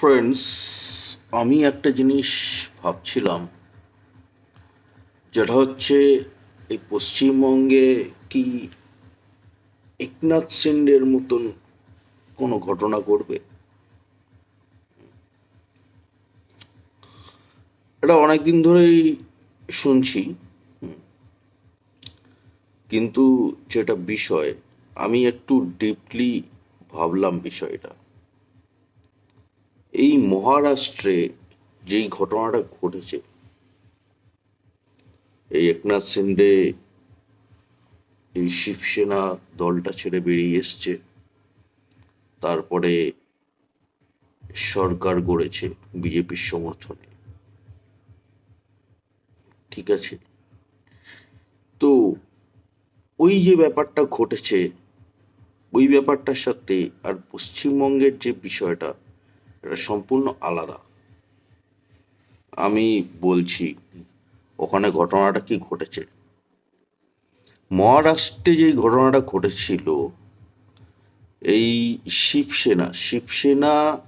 Friends আমি একটা জিনিস ভাবছিলাম, যেটা হচ্ছে এই পশ্চিমবঙ্গে কি একনাথ সিন্ডের মতন কোনো ঘটনা ঘটবে? এটা অনেকদিন ধরেই শুনছি কিন্তু যেটা বিষয়, আমি একটু ডিপলি ভাবলাম বিষয়টা। এই মহারাষ্ট্রে যেই ঘটনাটা ঘটেছে, এই একনাথ শিন্ডে এই শিবসেনা দলটা ছেড়ে বেরিয়ে এসছে, তারপরে সরকার গড়েছে বিজেপির সমর্থনে। ঠিক আছে? তো ওই যে ব্যাপারটা ঘটেছে, ওই ব্যাপারটার সাথে আর পশ্চিমবঙ্গের যে বিষয়টা এটা সম্পূর্ণ আলাদা। আমি বলছি, ওখানে ঘটনাটা কি ঘটেছে? মহারাষ্ট্রে যে ঘটনাটা ঘটেছিল, এই শিবসেনা শিবসেনা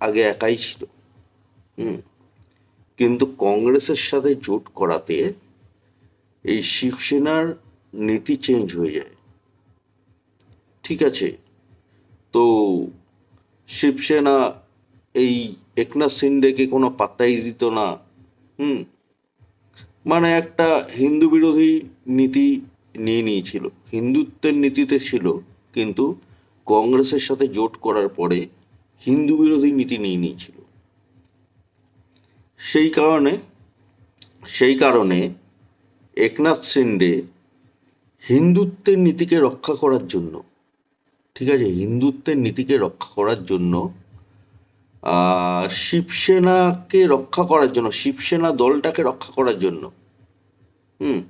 আগে একাই ছিল। হুম? কিন্তু কংগ্রেসের সাথে জোট করাতে এই শিবসেনার নীতি চেঞ্জ হয়ে যায়। ঠিক আছে? তো শিবসেনা এই একনাথ সিন্ডেকে কোনো পাত্তাই দিত না, হুম? মানে একটা হিন্দু বিরোধী নীতি নিয়ে নিয়েছিল, হিন্দুত্বের নীতিতে ছিল, কিন্তু কংগ্রেসের সাথে জোট করার পরে হিন্দু বিরোধী নীতি নিয়ে নিয়েছিল। সেই কারণে সেই কারণে একনাথ সিন্ডে হিন্দুত্বের নীতিকে রক্ষা করার জন্য, ঠিক আছে, হিন্দুত্বের নীতিকে রক্ষা করার জন্য শিবসেনাকে রক্ষা করার জন্য, শিবসেনা দলটাকে রক্ষা করার জন্য। হুম।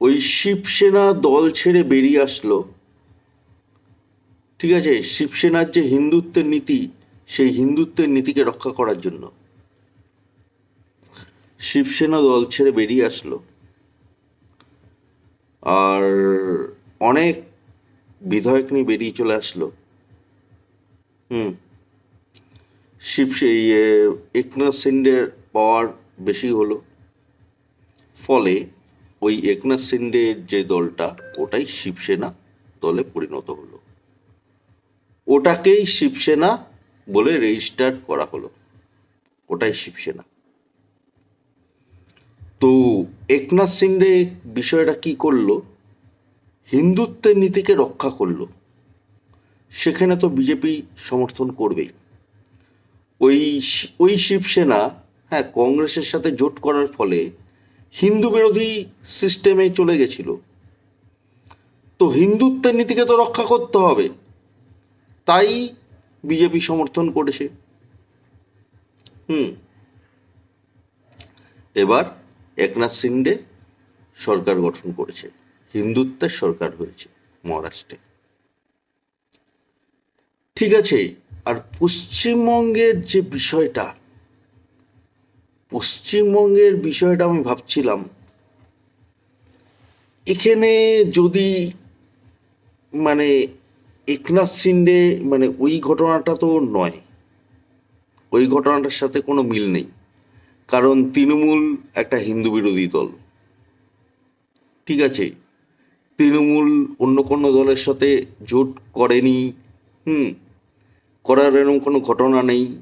ওই শিবসেনা দল ছেড়ে বেরিয়ে আসলো। ঠিক আছে? শিবসেনার যে হিন্দুত্বের নীতি, সেই হিন্দুত্বের নীতিকে রক্ষা করার জন্য। শিবসেনা দল ছেড়ে বেরিয়ে আসলো। আর অনেক বিধায়ক নিয়ে বেরিয়ে চলে আসলো। হুম। শিব ইয়ে একনাথ সিন্ডের পাওয়ার বেশি হলো। ফলে ওই একনাথ সিন্ডের যে দলটা, ওটাই শিবসেনা দলে পরিণত হলো। ওটাকেই শিবসেনা বলে রেজিস্টার করা হলো। ওটাই শিবসেনা তো একনাথ সিন্ডে বিষয়টা কি করল? হিন্দুত্বের নীতিকে রক্ষা করল। সেখানে তো বিজেপি সমর্থন করবেই। ওই ওই শিবসেনা হ্যাঁ কংগ্রেসের সাথে জোট করার ফলে হিন্দু বিরোধী সিস্টেমে চলে গেছিল। তো হিন্দুত্বের নীতিকে তো রক্ষা করতে হবে। তাই বিজেপি সমর্থন করেছে। হুম। এবার একনাথ সিন্ডে সরকার গঠন করেছে। হিন্দুত্বের সরকার হয়েছে মহারাষ্ট্রে। ঠিক আছে আর পশ্চিমবঙ্গের যে বিষয়টা, পশ্চিমবঙ্গের বিষয়টা আমি ভাবছিলাম, এখানে যদি মানে একনাথ সিন্ডে মানে ওই ঘটনাটা তো নয়, ওই ঘটনাটার সাথে কোনো মিল নেই। কারণ তৃণমূল একটা হিন্দু বিরোধী দল। ঠিক আছে? তৃণমূল অন্য কোনো দলের সাথে জোট করেনি, হুম? করার এরকম কোনো ঘটনা নেই?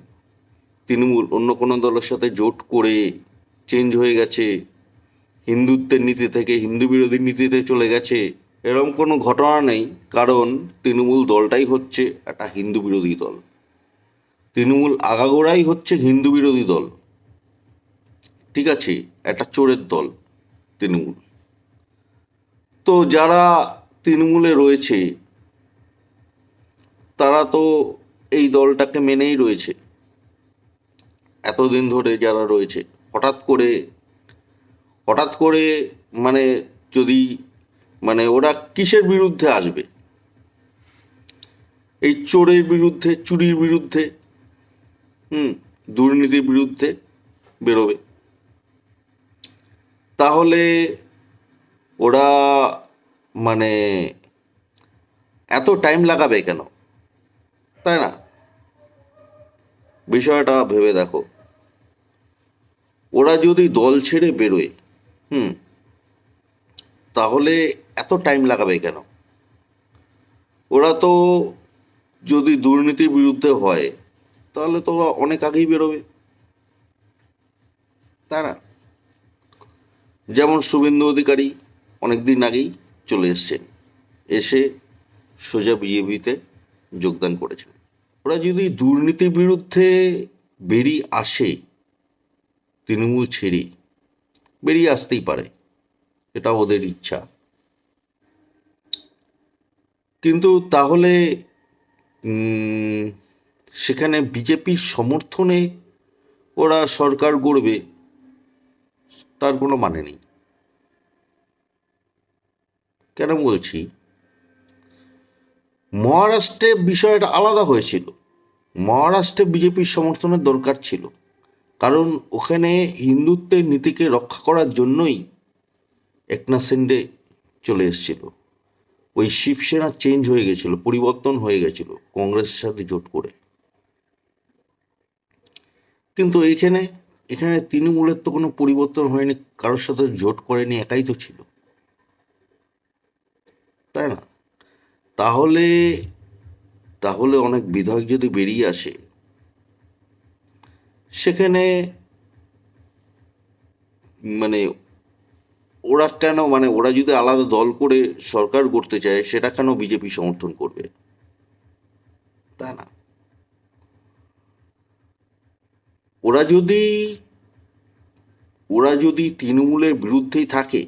তৃণমূল, অন্য কোনো দলের সাথে জোট করে চেঞ্জ হয়ে গেছে? হিন্দুত্বের নীতি থেকে, হিন্দু বিরোধী নীতিতে চলে গেছে? এরকম কোনো ঘটনা নেই? কারণ তৃণমূল দলটাই হচ্ছে একটা হিন্দু বিরোধী দল। তৃণমূল আগাগোড়াই হচ্ছে হিন্দু বিরোধী দল। ঠিক আছে, একটা চোরের দল তৃণমূল। তো যারা তৃণমূলে রয়েছে, তারা তো এই দলটাকে মেনেই রয়েছে। এতদিন ধরে যারা রয়েছে, হঠাৎ করে হঠাৎ করে মানে যদি মানে ওরা কিসের বিরুদ্ধে আসবে? এই চোরের বিরুদ্ধে, চুরির বিরুদ্ধে, হুম, দুর্নীতির বিরুদ্ধে বেরোবে। তাহলে ওরা মানে এত টাইম লাগাবে কেন? তাই না? বিষয়টা ভেবে দেখো। ওরা যদি দল ছেড়ে বেরোয়, হুম, তাহলে এত টাইম লাগাবে কেন? ওরা তো যদি দুর্নীতির বিরুদ্ধে হয়, তাহলে তো ওরা অনেক আগেই বেরোবে। তাই না? যেমন শুভেন্দু অধিকারী অনেক দিন আগেই চলে এসছেন। এসে সোজা বিজেপিতে যোগদান করেছেন। ওরা যদি দুর্নীতির বিরুদ্ধে বেরিয়ে আসে, তৃণমূল ছেড়ে বেরিয়ে আসতেই পারে এটা ওদের ইচ্ছা। কিন্তু তাহলে সেখানে বিজেপির সমর্থনে ওরা সরকার গড়বে, তার কোনো মানে নেই। কেন বলছি? মহারাষ্ট্রে বিষয়টা আলাদা হয়েছিল। মহারাষ্ট্রে বিজেপির সমর্থনের দরকার ছিল, কারণ ওখানে হিন্দুত্বের নীতিকে রক্ষা করার জন্যই একনাথ শিন্ডে চলে এসেছিল। ওই শিবসেনা চেঞ্জ হয়ে গেছিল, পরিবর্তন হয়ে গেছিল কংগ্রেসের সাথে জোট করে। কিন্তু এখানে এখানে তৃণমূলের তো কোনো পরিবর্তন হয়নি, কারোর সাথে জোট করেনি, একাই তো ছিল। তাই না? তাহলে তাহলে অনেক বিধায়ক যদি বেরিয়ে আসে, সেখানে মানে ওরা কেন মানে ওরা যদি আলাদা দল করে সরকার করতে চায়, সেটা কেন বিজেপি সমর্থন করবে? তা না। ওরা যদি ওরা যদি তৃণমূলের বিরুদ্ধেই থাকে,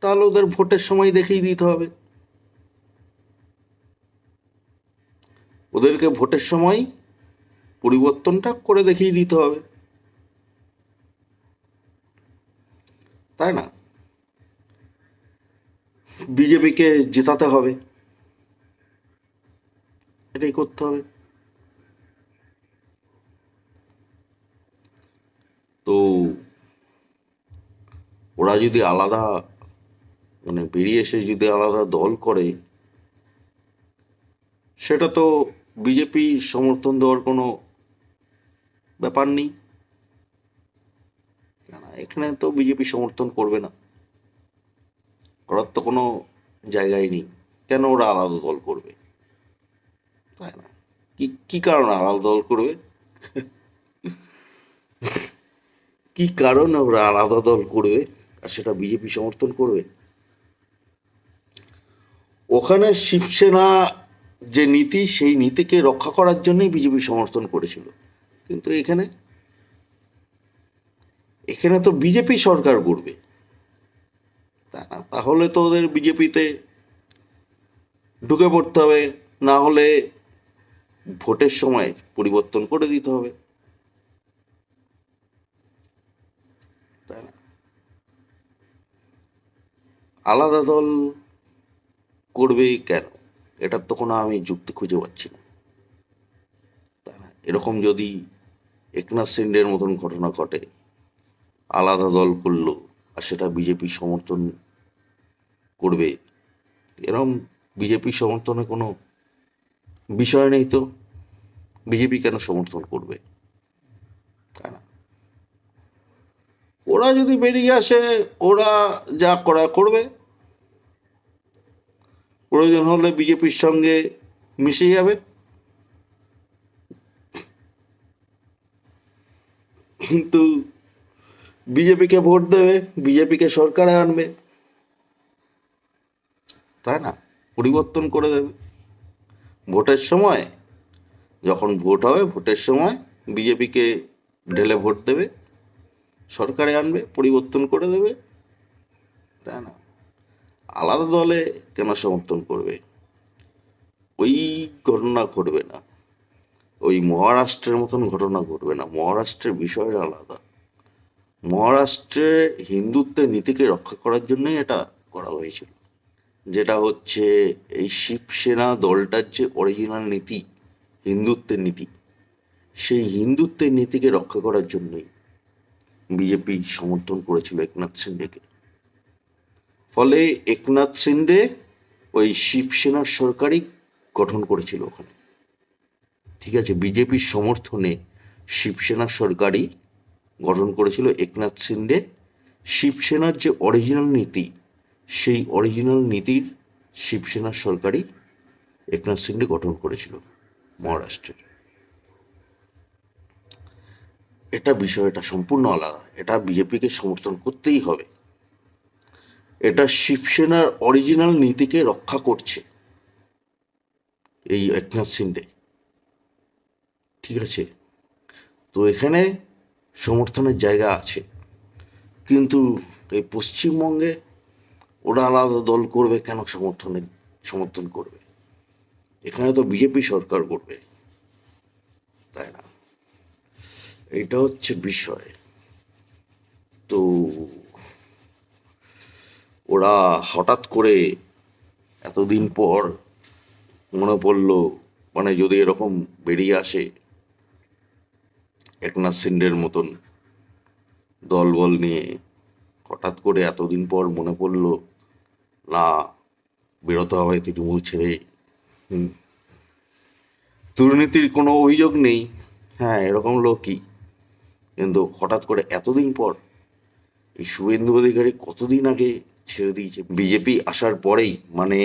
তাহলে ওদের ভোটের সময় দেখেই দিতে হবে। ওদেরকে ভোটের সময় পরিবর্তনটা করে দেখিয়ে দিতে হবে। তাই না? বিজেপিকে জেতাতে হবে। এটাই করতে হবে। তো ওরা যদি আলাদা মানে বেরিয়ে এসে যদি আলাদা দল করে, সেটা তো বিজেপি সমর্থন দেওয়ার কোনো ব্যাপার নেই। এখানে তো বিজেপি সমর্থন করবে না। করার তো কোনো জায়গায় নেই। কেন ওরা আলাদা দল করবে? তাই না। কি কি কারণে আলাদা দল করবে? কি কারণে ওরা আলাদা দল করবে আর সেটা বিজেপি সমর্থন করবে? ওখানে শিবসেনা যে নীতি, সেই নীতিকে রক্ষা করার জন্যই বিজেপি সমর্থন করেছিল। কিন্তু এখানে এখানে তো বিজেপি সরকার করবে তা না, তাহলে তো ওদের বিজেপিতে ঢুকে পড়তে হবে, না হলে ভোটের সময় পরিবর্তন করে দিতে হবে। তাই না। আলাদা দল করবে কেন? এটার তো কোনো আমি যুক্তি খুঁজে পাচ্ছি না। তাই না, এরকম যদি একনাথ সিন্ডের মতন ঘটনা ঘটে, আলাদা দল করল আর সেটা বিজেপি সমর্থন করবে এরকম বিজেপি সমর্থনে কোনো বিষয় নেই তো? বিজেপি কেন সমর্থন করবে? তাই না। ওরা যদি বেরিয়ে আসে, ওরা যা করা করবে। প্রয়োজন হলে বিজেপির সঙ্গে মিশে যাবে। কিন্তু বিজেপিকে ভোট দেবে, বিজেপিকে সরকারে আনবে। তাই না? পরিবর্তন করে দেবে। ভোটের সময়, যখন ভোট হবে, ভোটের সময় বিজেপিকে ঢেলে ভোট দেবে, সরকারে আনবে, পরিবর্তন করে দেবে। তাই না? আলাদা দলে কেন সমর্থন করবে? ওই ঘটনা ঘটবে না। ওই মহারাষ্ট্রের মতন ঘটনা ঘটবে না। মহারাষ্ট্রের বিষয়টা আলাদা। মহারাষ্ট্রে হিন্দুত্বের নীতিকে রক্ষা করার জন্যই এটা করা হয়েছিল। যেটা হচ্ছে এই শিবসেনা দলটার যে অরিজিনাল নীতি, হিন্দুত্বের নীতি, সেই হিন্দুত্বের নীতিকে রক্ষা করার জন্যই বিজেপি সমর্থন করেছিল একনাথ শিন্ডেকে ফলে একনাথ শিন্ডে ওই শিবসেনার সরকারই গঠন করেছিল ওখানে। ঠিক আছে, বিজেপির সমর্থনে শিবসেনা সরকারই গঠন করেছিল একনাথ শিন্ডে শিবসেনার যে অরিজিনাল নীতি, সেই অরিজিনাল নীতির শিবসেনার সরকারই একনাথ শিন্ডে গঠন করেছিল মহারাষ্ট্রের। এটা বিষয়টা সম্পূর্ণ আলাদা। এটা বিজেপিকে সমর্থন করতেই হবে। এটা শিবসেনার অরিজিনাল নীতিকে রক্ষা করছে। এই একনাথ সিন্ডে ঠিক আছে? তো এখানে সমর্থনের জায়গা আছে। কিন্তু এই পশ্চিমবঙ্গে ওরা আলাদা দল করবে কেন সমর্থনের, সমর্থন করবে? এখানে তো বিজেপি সরকার করবে। তাই না? এটা হচ্ছে বিষয়। তো ওরা হঠাৎ করে এতদিন পর মনে পড়ল মানে যদি এরকম বেরিয়ে আসে একনাথ সিন্ডের মতন দলবল নিয়ে, হঠাৎ করে এতদিন পর মনে পড়ল, না, বেরোতে হবে তৃণমূল ছেড়ে। দুর্নীতির কোনো অভিযোগ নেই হ্যাঁ এরকম লোকই কিন্তু হঠাৎ করে এতদিন পর এই শুভেন্দু অধিকারী কতদিন আগে ছেড়ে দিয়েছে বিজেপি আসার পরেই মানে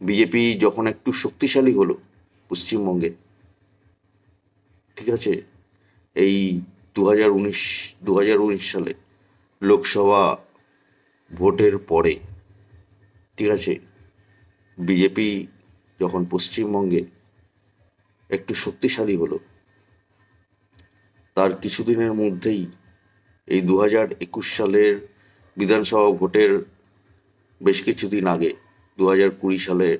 বিজেপি যখন একটু শক্তিশালী হলো পশ্চিমবঙ্গে, ঠিক আছে? এই দু হাজার উনিশ উনিশ সালে লোকসভা ভোটের পরে, ঠিক আছে? বিজেপি যখন পশ্চিমবঙ্গে একটু শক্তিশালী হলো, তার কিছুদিনের মধ্যেই এই দু হাজার একুশ সালের বিধানসভা ভোটের বেশ কিছুদিন আগে দু হাজার কুড়ি সালের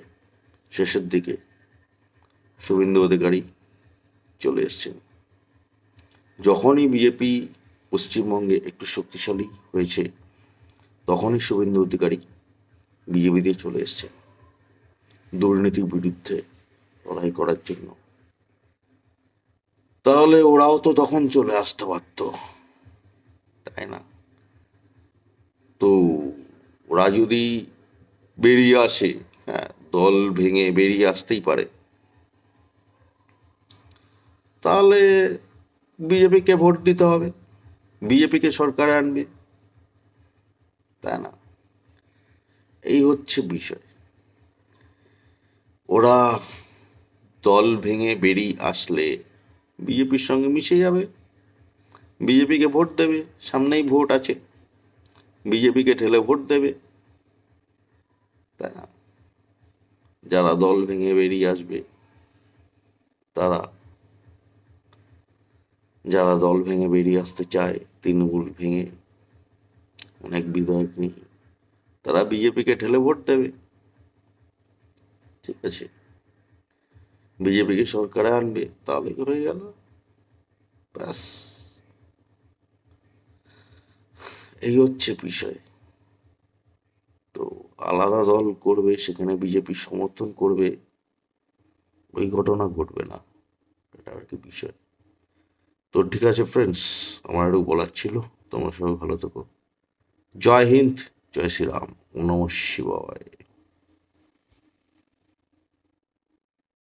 শেষের দিকে শুভেন্দু অধিকারী চলে এসছেন। যখনই বিজেপি পশ্চিমবঙ্গে একটু শক্তিশালী হয়েছে, তখনই শুভেন্দু অধিকারী বিজেপি দিয়ে চলে এসছে দুর্নীতির বিরুদ্ধে লড়াই করার জন্য। তাহলে ওরাও তো তখন চলে আসতে পারতো, তাই না? তো ওরা যদি বেরিয়ে আসে হ্যাঁ দল ভেঙে বেরিয়ে আসতেই পারে। তাহলে বিজেপিকে ভোট দিতে হবে। বিজেপিকে সরকারে আনবে। তাই না। এই হচ্ছে বিষয়। ওরা দল ভেঙে বেরিয়ে আসলে বিজেপির সঙ্গে মিশে যাবে। বিজেপিকে ভোট দেবে, সামনেই ভোট আছে। বিজেপিকে ঠেলে ভোট দেবে। তাই না যারা দল ভেঙে বেরিয়ে আসবে, তারা যারা দল ভেঙে বেরিয়ে আসতে চায়, তৃণমূল ভেঙে, অনেক বিধায়ক নিয়ে তারা বিজেপিকে ঠেলে ভোট দেবে। ঠিক আছে। বিজেপিকে সরকারে আনবে, তাহলে হয়ে গেল? ব্যাস। এই হচ্ছে বিষয়। তো আলাদা দল করবে, সেখানে বিজেপি সমর্থন করবে, ওই ঘটনা ঘটবে না। এটা আর কি বিষয়। তো ঠিক আছে ফ্রেন্ডস আমার একটু বলার ছিল। তোমার সবাই ভালো থেকো। জয় হিন্দ, জয় শ্রীরাম। নম শিবায়।